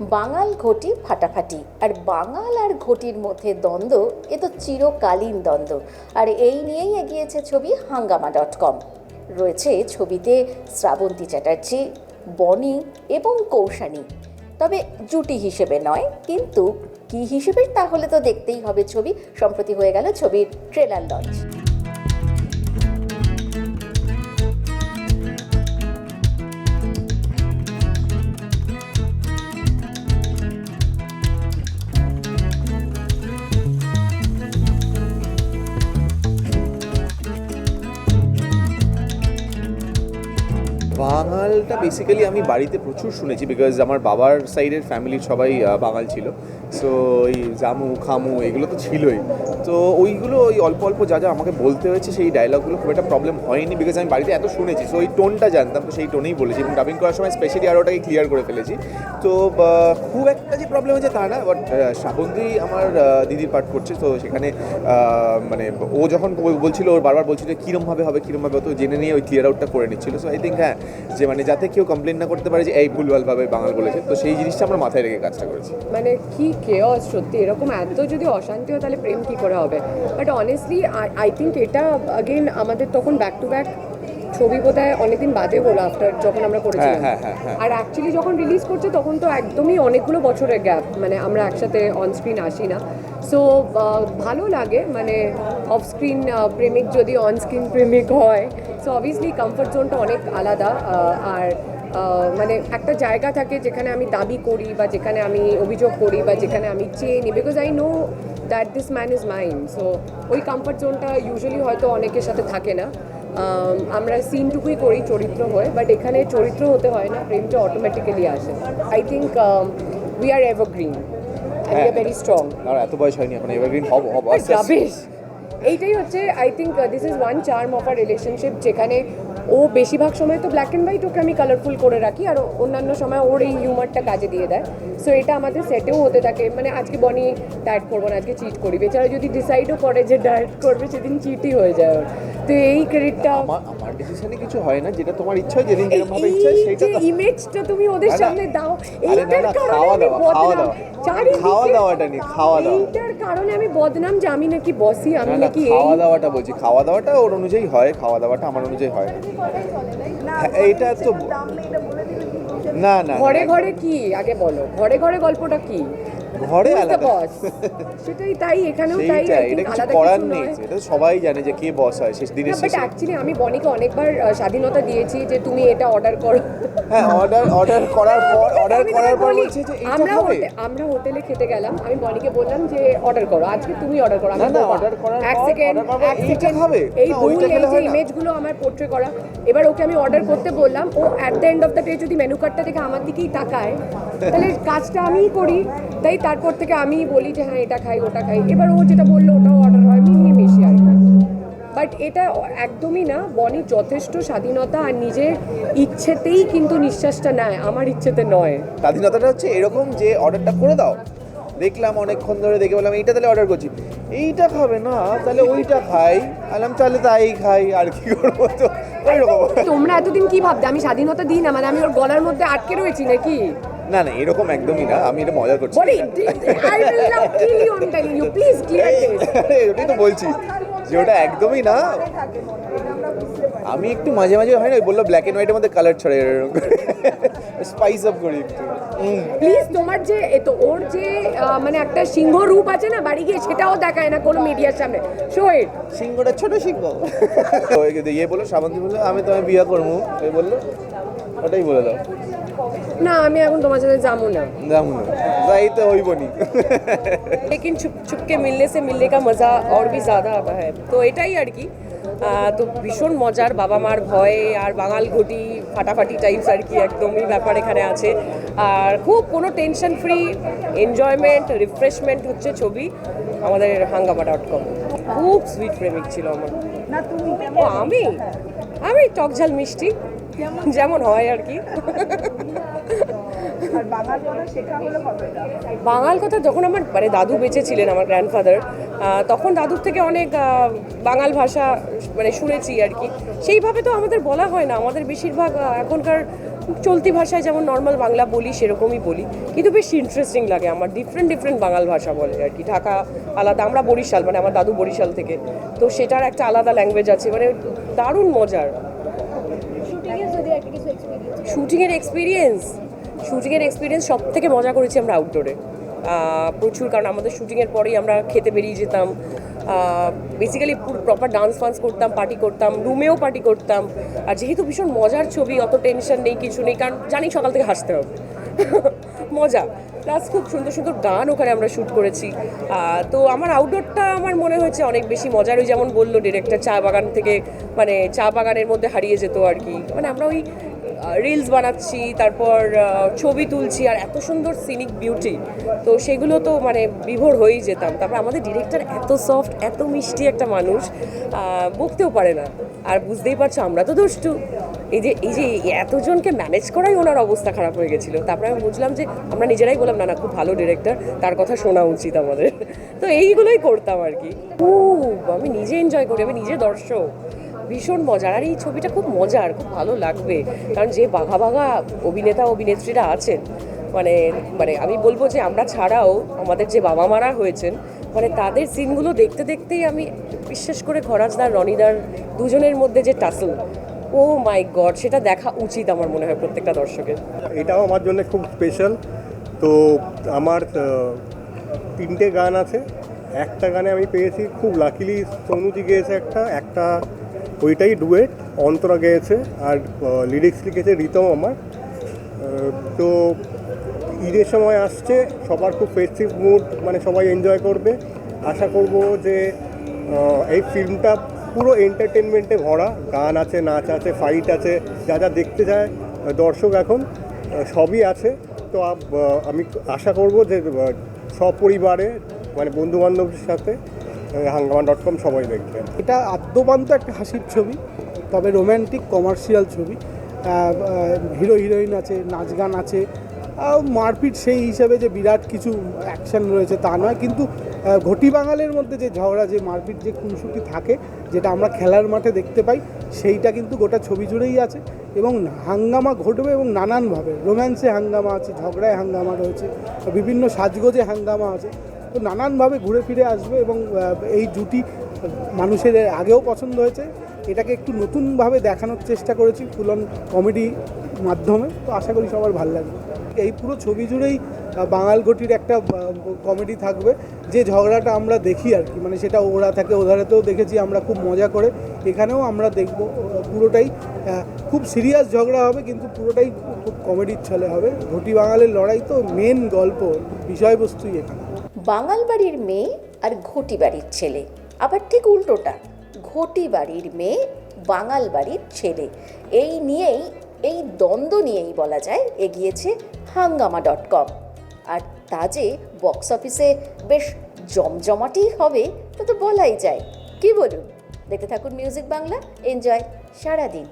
বাঙাল ঘটি ফাটাফাটি। আর বাঙাল আর ঘটির মধ্যে দ্বন্দ্ব, এ তো চিরকালীন দ্বন্দ্ব। আর এই নিয়েই এগিয়েছে ছবি হাঙ্গামা ডট কম। রয়েছে ছবিতে শ্রাবন্তী চ্যাটার্জি, বনি এবং কৌশানী। তবে জুটি হিসেবে নয়, কিন্তু কি হিসেবে তাহলে তো দেখতেই হবে ছবি। সম্প্রতি হয়ে গেল ছবির ট্রেলার লঞ্চ। বাঙালটা বেসিক্যালি আমি বাড়িতে প্রচুর শুনেছি বিকজ আমার বাবার সাইডের ফ্যামিলির সবাই বাঙাল ছিল। সো ওই জামু, খামু, এগুলো তো ছিলই। তো ওইগুলো, ওই অল্প অল্প যা যা আমাকে বলতে হয়েছে, সেই ডায়লগগুলো খুব একটা প্রবলেম হয়নি বিকজ আমি বাড়িতে এত শুনেছি। সো ওই টোনটা জানতাম, তো সেই টোনেই বলেছি এবং ডাবিং করার সময় স্পেশালি আর ওটাকে ক্লিয়ার করে ফেলেছি। তো খুব একটা যে প্রবলেম হয়েছে তা না বাট শ্রাবন্তী আমার দিদির পাঠ করছে। তো সেখানে মানে ও যখন বল- বলছিল, ওর বারবার বলছিল কীরমভাবে হবে কীরমভাবে তো জেনে নিয়ে ওই ক্লিয়ার আউটটা করে নিচ্ছিল। সো আই থিঙ্ক হ্যাঁ যে মানে যাতে কেউ কমপ্লেন না করতে পারে যে, এই ভুলভালভাবে বাঙাল বলেছে। তো সেই জিনিসটা আমরা মাথায় রেখে কাজটা করেছি। মানে কি কেয়স সত্যি এরকম এত যদি অশান্তি হয় তাহলে প্রেম কি করে হবে? বাট অনেস্টলি আই থিঙ্ক এটা অগেন আমাদের তখন ব্যাক টু ব্যাক ছবি বোধহয় অনেকদিন বাদে হলো আফটার যখন আমরা করেছিলাম। হ্যাঁ, হ্যাঁ, হ্যাঁ। আর অ্যাকচুয়ালি যখন রিলিজ করছে তখন তো একদমই অনেকগুলো বছরের গ্যাপ মানে আমরা একসাথে অন স্ক্রিন আসি না। সো ভালো লাগে মানে অফ স্ক্রিন প্রেমিক যদি অন স্ক্রিন প্রেমিক হয় সো অবভিয়াসলি কমফর্ট জোনটা অনেক আলাদা আর মানে একটা জায়গা থাকে যেখানে আমি দাবি করি বা যেখানে আমি অভিযোগ করি বা যেখানে আমি চেয়ে নিই because I know that this man is mind so ওই কমফর্ট জোনটা ইউজুয়ালি হয়তো অনেকের সাথে থাকে না। আম, আমরা সিনটুকুই করি চরিত্র হয়ে বাট এখানে চরিত্র হতে হয় না প্রেমটা অটোমেটিক্যালি আসে। I think we are evergreen very strong আর এত বয়স হয়নি এখন এভারগ্রিন হব হব এইটাই হচ্ছে I think this is one charm of our relationship যেখানে ও বেশিরভাগ সময় তো ব্ল্যাক অ্যান্ড হোয়াইট ওকে আমি কালারফুল করে রাখি, আর অন্যান্য সময় ওর এই হিউমারটা কাজে দিয়ে দেয়। সো এটা আমাদের সেটেও হতে থাকে। মানে আজকে বনি ডায়েট করব না, আজকে চিট করি। বেচারা যদি ডিসাইডও করে যে ডায়েট করবে, সেদিন চিটই হয়ে যায় ওর। তো এই ক্রেডিটটা ডিসিশনে কিছু হয় না যেটা তোমার ইচ্ছা যেদিন যেরকম ভাবে ইচ্ছা হয় সেটা তো ইমেজটা তুমি ওদের। সামনে দাও এইটার কারণে খাওয়া আমি দাওয়া, খাওয়া বদনাম। দাওয়া। খাওয়া দাওয়াটা নেই, খাওয়া দাওয়া। এইটার কারণে আমি বদনাম যে আমি নাকি বসি আমি নাকি খাওয়া দাওয়াটা বলছি খাওয়া দাওয়াটা ওর অনুযায়ী হয় খাওয়া দাওয়াটা আমার অনুযায়ী হয়। না এইটা তো না না ঘরে ঘরে কি? আগে বলো ঘরে ঘরে গল্পটা কি? ঘরে আলাদা। সেটাই তাই এখানেও তাই এটা কিছু করার নেই। এটা সবাই জানে যে কে বস হয় শেষ শেষে। অ্যাকচুয়ালি আমি বনিকে অনেকবার স্বাধীনতা দিয়েছি যে তুমি এটা অর্ডার করো। হ্যাঁ অর্ডার অর্ডার করার পর অর্ডার করার পর বলছে যে আমরা আমরা হোটেলে খেতে গেলাম আমি বনিকে বললাম যে অর্ডার করো আজকে তুমি অর্ডার করো না, না, order করার এক সেকেন্ড এক সেকেন্ড খাবে? এই ভুল এই যে। ইমেজগুলো আমার পোর্ট্রে করা। এবার ওকে আমি অর্ডার করতে বললাম ও at the end of the day যদি মেনু কার্ডটা দেখে আমার দিকেই তাকায় তাহলে কাজটা আমিই করি। তাই তারপর থেকে আমি বলি যে হ্যাঁ এটা খাই ওটা খাই। এবার ও যেটা বলল ওটাও অর্ডার হয় মিলিয়ে মিশিয়ে আর বাট এটা একদমই না বনি যথেষ্ট স্বাধীনতা আর নিজের ইচ্ছেতেই কিন্তু নিঃশ্বাসটা নেয় আমার ইচ্ছেতে নয়। স্বাধীনতাটা হচ্ছে এরকম যে অর্ডারটা করে দাও। দেখলাম অনেকক্ষণ ধরে দেখে বললাম এইটা তাহলে অর্ডার করছি। এইটা খাবে না তাহলে ওইটা খাই। আলাম তাহলে তাই খাই আর কি করব তো? ওইরকম তোমরা এতদিন কি ভাবতে? আমি স্বাধীনতা দিই না মানে আমি ওর গলার মধ্যে আটকে রয়েছি নাকি? না না এরকম একদমই না। আমি এটা মজা করছি। বলি I will now you I telling you please clear এই, ওটাই তো বলছি যে ওটা একদমই না। আমি একটু মাঝে মাঝে হয় না বলল ব্ল্যাক এন্ড হোয়াইটের মধ্যে কালার ছড়ে এরকম স্পাইস আপ করি একটু। প্লিজ তোমার যে তো ওর যে মানে একটা সিংহ রূপ আছে না বাড়ি গিয়ে সেটাও দেখায় না কোনো মিডিয়ার সামনে। শো ইট সিংহটা ছোট সিংহ। ইয়ে বলল শ্রাবন্তী বলল আমি তোমায় বিয়ে করব। ওই বলল ওটাই বলে দাও। না আমি এখন তোমার সাথে যাব না। যাব না। যাইতে হইব নি লেকিন চুপ চুপকে মিললে সে মিললে কা মজা আর ভি জ্যাদা আতা হ্যায় তো এটাই আর কি। তো ভীষণ মজার বাবা মার ভয়ে আর বাঙাল ঘটি ফাটাফাটি টাইপস আর কি একদমই ব্যাপার এখানে আছে। আর খুব কোনো টেনশন ফ্রি এনজয়মেন্ট রিফ্রেশমেন্ট হচ্ছে ছবি আমাদের হাঙ্গামা ডট কম খুব সুইট প্রেমিক ছিল আমার। ও আমি? আমি টকঝাল মিষ্টি। যেমন হয় আর কি। বাঙাল কথা যখন আমার মানে দাদু বেঁচে ছিলেন আমার গ্র্যান্ডফাদার তখন দাদুর থেকে অনেক বাঙাল ভাষা মানে শুনেছি আর কি। সেইভাবে তো আমাদের বলা হয় না। আমাদের বেশিরভাগ এখনকার চলতি ভাষায় যেমন নর্মাল বাংলা বলি সেরকমই বলি। কিন্তু বেশ ইন্টারেস্টিং লাগে আমার। ডিফারেন্ট ডিফারেন্ট বাঙাল ভাষা বলে আর কি। ঢাকা আলাদা আমরা বরিশাল মানে আমার দাদু বরিশাল থেকে। তো সেটার একটা আলাদা ল্যাঙ্গুয়েজ আছে। মানে দারুণ মজার। শুটিংয়ের এক্সপিরিয়েন্স শুটিংয়ের এক্সপিরিয়েন্স সব থেকে মজা করেছি আমরা আউটডোরে প্রচুর, কারণ আমাদের শুটিংয়ের পরেই আমরা খেতে বেরিয়ে যেতাম। বেসিক্যালি প্রপার ডান্স ফান্স করতাম পার্টি করতাম রুমেও পার্টি করতাম। আর যেহেতু ভীষণ মজার ছবি, অত টেনশন নেই, কিছু নেই, কারণ জানি সকাল থেকে হাসতে হবে। মজা। প্লাস খুব সুন্দর সুন্দর গান ওখানে আমরা শ্যুট করেছি। তো আমার আউটডোরটা আমার মনে হয়েছে অনেক বেশি মজার ওই যেমন বলল ডিরেক্টর চা বাগান থেকে মানে চা বাগানের মধ্যে হারিয়ে যেত আর কি। মানে আমরা ওই রিলস বানাচ্ছি, তারপর ছবি তুলছি, আর এত সুন্দর সিনিক বিউটি তো সেগুলো তো মানে বিভোর হয়েই যেতাম। তারপর আমাদের ডিরেক্টর এত সফট এত মিষ্টি একটা মানুষ বকতেও পারে না। আর বুঝতেই পারছ, আমরা তো দুষ্টু। এই যে এই যে এতজনকে ম্যানেজ করাই ওনার অবস্থা খারাপ হয়ে গেছিল। তারপরে আমি বুঝলাম যে, আমরা নিজেরাই বললাম, না না, খুব ভালো ডিরেক্টর তার কথা শোনা উচিত আমাদের। তো এইগুলোই করতাম আর কি। খুব, আমি নিজে এনজয় করি, আমি নিজে দর্শক। ভীষণ মজার। আর এই ছবিটা খুব মজার, খুব ভালো লাগবে। কারণ যে বাঘা বাঘা অভিনেতা অভিনেত্রীরা আছেন মানে মানে আমি বলব যে আমরা ছাড়াও আমাদের যে বাবা মারা হয়েছেন মানে তাদের সিনগুলো দেখতে দেখতেই আমি বিশেষ করে খরাজদার রনিদার দুজনের মধ্যে যে টাসল ও মাই গড, সেটা দেখা উচিত আমার মনে হয় প্রত্যেকটা দর্শকের। এটাও আমার জন্য খুব স্পেশাল তো আমার তিনটে গান আছে। একটা গানে আমি পেয়েছি, খুব লাকিলি সোনুজি গেয়েছে একটা একটা ওইটাই ডুয়েট অন্তরা গেয়েছে আর লিরিক্স লিখেছে রিতম আমার। তো ঈদের সময় আসছে সবার খুব ফেস্টিভ মুড মানে সবাই এনজয় করবে। আশা করব যে এই ফিল্মটা পুরো এন্টারটেনমেন্টে ভরা। গান আছে নাচ আছে ফাইট আছে যা যা দেখতে আহ, দর্শক এখন সবই আছে। তো আমি আশা করব যে সপরিবারে মানে বন্ধু বান্ধবের সাথে হাঙ্গামা ডট কম সবাই দেখবে। এটা আদ্যপান্ত একটা হাসির ছবি, তবে রোম্যান্টিক কমার্শিয়াল ছবি। হিরো, হিরোইন আছে, নাচ গান আছে মারপিট সেই হিসাবে যে বিরাট কিছু অ্যাকশন রয়েছে তা নয়, কিন্তু ঘটি বাঙালের মধ্যে যে ঝগড়া, যে মারপিট, যে খুনসুটি থাকে, যেটা আমরা খেলার মাঠে দেখতে পাই, সেইটা কিন্তু গোটা ছবি জুড়েই আছে এবং হাঙ্গামা ঘটবে এবং নানানভাবে রোম্যান্সে হাঙ্গামা আছে, ঝগড়ায় হাঙ্গামা রয়েছে, বিভিন্ন সাজগোজে হাঙ্গামা আছে। তো নানানভাবে ঘুরে ফিরে আসবে এবং এই জুটি মানুষের আগেও পছন্দ হয়েছে। এটাকে একটু নতুনভাবে দেখানোর চেষ্টা করেছি ফুলন কমেডি মাধ্যমে। তো আশা করি সবার ভালো লাগবে। এই পুরো ছবি জুড়েই বাঙাল ঘটির একটা কমেডি থাকবে। যে ঝগড়াটা আমরা দেখি আর কি মানে সেটা ওরা থাকে, ওধারেতেও দেখেছি, আমরা খুব মজা করে। এখানেও আমরা দেখব পুরোটাই খুব সিরিয়াস ঝগড়া হবে, কিন্তু পুরোটাই খুব কমেডির ছলে হবে। ঘটি বাঙালের লড়াই তো মেন গল্প, বিষয়বস্তুই এখানে। বাঙাল বাড়ির মেয়ে আর ঘটি বাড়ির ছেলে। আবার ঠিক উল্টোটা ঘটি বাড়ির মেয়ে বাঙাল বাড়ির ছেলে। এই নিয়েই, এই দ্বন্দ্ব নিয়েই বলা যায়, এগিয়েছে হাঙ্গামা ডট কম। আর তা যে বক্স অফিসে বেশ জমজমাটি হবে, তা তো বলাই যায়। কি বলুন? দেখতে থাকুন মিউজিক বাংলা, এনজয় সারাদিন।